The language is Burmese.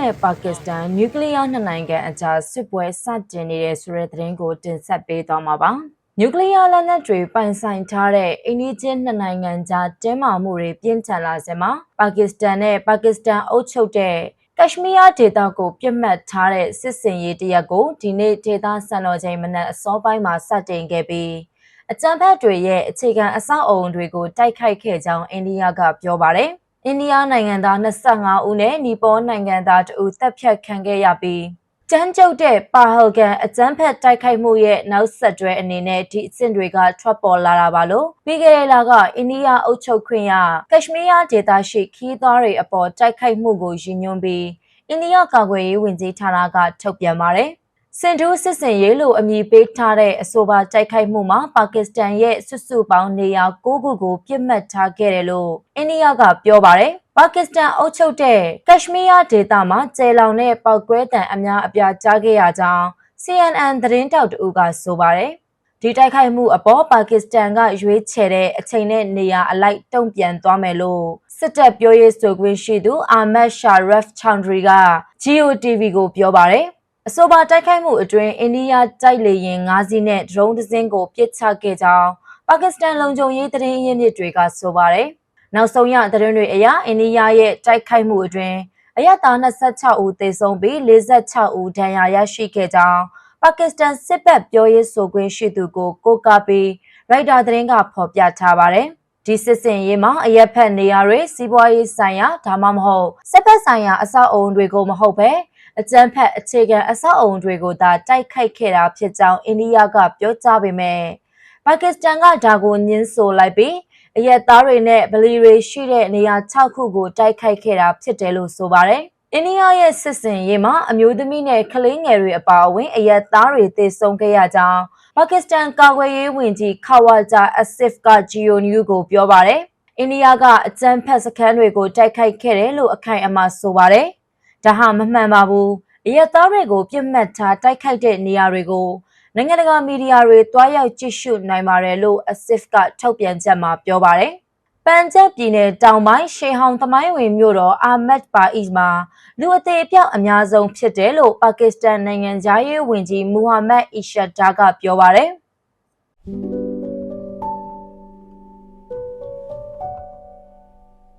နဲ့ပါကစ္စတန်နျူကလ িয়ারနှစ်နိုင်ငံအကြားစစ်ပွဲစတင်နေတဲ့ဆိုတဲ့သတင်းကိုတင်ဆက်ပေးသွားမှာပါ။နျူကလ িয়ারလက်နက်တွေပိုင်ဆိုင်ထားတဲ့အိန္ဒိချင်းနှစ်နိုင်ငံကြားတင်းမာမှုတွေပြင်းထန်လာစမှာပါကစ္စတန်နဲ့ပါကစ္စတန်အုပ်ချုပ်တဲ့ကက်ရှမီးယားဒေသကိုပြစ်မှတ်ထားတဲ့စစ်စင်ရေးတရက်ကိုဒီနေ့ဒေသစံတော်ချိန်မနက်အစောပိုင်းမှာစတင်ခဲ့ပြီးအကြံဖက်တွေရဲ့အခြေခံအဆောက်အုံတွေကိုတိုက်ခိုက်ခဲ့ကြောင်းအိန္ဒိယကပြောပါတယ်။ အိန္ဒိယနိုင်ငံသား25ဦးနဲ့နီပေါနိုင်ငံသား2ဦးတပ်ဖြတ်ခံခဲ့ရပြီးကျန်းကျုပ်တဲ့ပါဟလ်ကန်အကြမ်းဖက်တိုက်ခိုက်မှုရဲ့နောက်ဆက်တွဲအနေနဲ့ဒီအဆင့်တွေကထွက်ပေါ်လာတာပါလို့ပြီးခဲ့တဲ့လကအိန္ဒိယအုပ်ချုပ်ခွင့်ရကက်ရှမီးယားဒေသရှိခီးသားတွေအပေါ်တိုက်ခိုက်မှုကိုရည်ညွှန်းပြီးအိန္ဒိယကာကွယ်ရေးဝန်ကြီးဌာနကထုတ်ပြန်ပါတယ်။ စင်တူးစစ်စင်ရေးလို့အမည်ပေးထားတဲ့အဆိုပါတိုက်ခိုက်မှုမှာပါကစ္စတန်ရဲ့စွတ်စုပေါင်းနေရာ9ခုကိုပြစ်မှတ်ထားခဲ့တယ်လို့အိန္ဒိယကပြောပါတယ်။ပါကစ္စတန်အုပ်ချုပ်တဲ့ကက်ရှမီးယားဒေသမှာကျဲလောင်တဲ့ပောက်ကွဲတံအများအပြားကြားခဲ့ရကြောင်း CNN သတင်းတောက်တဦးကဆိုပါတယ်။ဒီတိုက်ခိုက်မှုအပေါ်ပါကစ္စတန်ကရွေးချယ်တဲ့အချိန်နဲ့နေရာအလိုက်တုံ့ပြန်သွားမယ်လို့စစ်တပ်ပြောရေးဆိုခွင့်ရှိသူအာမတ်ရှာရဖ်ချောင်ဒရီက GOTV ကိုပြောပါတယ်။ အဆိုပါတိုက်ခိုက်မှုအတွင်းအိန္ဒိယတိုက်လေယာဉ်၅စီးနဲ့ဒရုန်းတစ်စင်းကိုပစ်ချခဲ့ကြောင်းပါကစ္စတန်လုံခြုံရေးသတင်းရင်းမြစ်တွေကဆိုပါတယ်။နောက်ဆုံးရသတင်းတွေအရအိန္ဒိယရဲ့တိုက်ခိုက်မှုအတွင်းအရသာ26ဦးသေဆုံးပြီး46ဦးဒဏ်ရာရရှိခဲ့ကြောင်းပါကစ္စတန်စစ်တပ်ပြောရေးဆိုခွင့်ရှိသူကိုကိုကာပြီးရိုက်တာသတင်းကဖော်ပြထားပါတယ်။ဒီစစ်စင်ရေးမှာအရက်ဖက်နေရာတွေစီးပွားရေးဆိုင်ရာဒါမှမဟုတ်စစ်ဖက်ဆိုင်ရာအဆောက်အုံတွေကိုမဟုတ်ပဲ အကြမ်းဖက်အခြေခံအဆောက်အုံတွေကိုသာတိုက်ခိုက်ခဲ့တာဖြစ်ကြောင်းအိန္ဒိယကပြောကြားပေမဲ့ပါကစ္စတန်ကဒါကိုညှင်းဆိုလိုက်ပြီးအရက်သားတွေနဲ့ဗလီတွေရှိတဲ့နေရာ6ခုကိုတိုက်ခိုက်ခဲ့တာဖြစ်တယ်လို့ဆိုပါတယ်။အိန္ဒိယရဲ့စစ်စင်ရေးမှာအမျိုးသမီးနဲ့ကလေးငယ်တွေအပါအဝင်အရက်သားတွေသေဆုံးခဲ့ရကြောင်းပါကစ္စတန်ကာကွယ်ရေးဝန်ကြီးခဝါဂျာအစစ်ဖ်ကဂျီယိုနျူကိုပြောပါတယ်။အိန္ဒိယကအကြမ်းဖက်စခန်းတွေကိုတိုက်ခိုက်ခဲ့တယ်လို့အခိုင်အမာဆိုပါတယ်။ ဒါဟာမမှန်ပါဘူး။အရက်သားတွေကိုပြစ်မှတ်ထားတိုက်ခိုက်တဲ့နေရာတွေကိုနိုင်ငံတကာမီဒီယာတွေတွားရောက်ကြည့်ရှုနိုင်ပါတယ်လို့အစစ်ဖ်ကထုတ်ပြန်ချက်မှာပြောပါတယ်။ပန်ဂျပ်ပြည်နယ်တောင်ပိုင်းရှေဟောင်သမိုင်းဝင်မြို့တော်အာမတ်ပါအစ်မှာလူအသေးအပြောက်အများဆုံးဖြစ်တယ်လို့ပါကစ္စတန်နိုင်ငံသားရေးဝန်ကြီးမူဟာမက်အီရှတ်ဒါကပြောပါတယ်။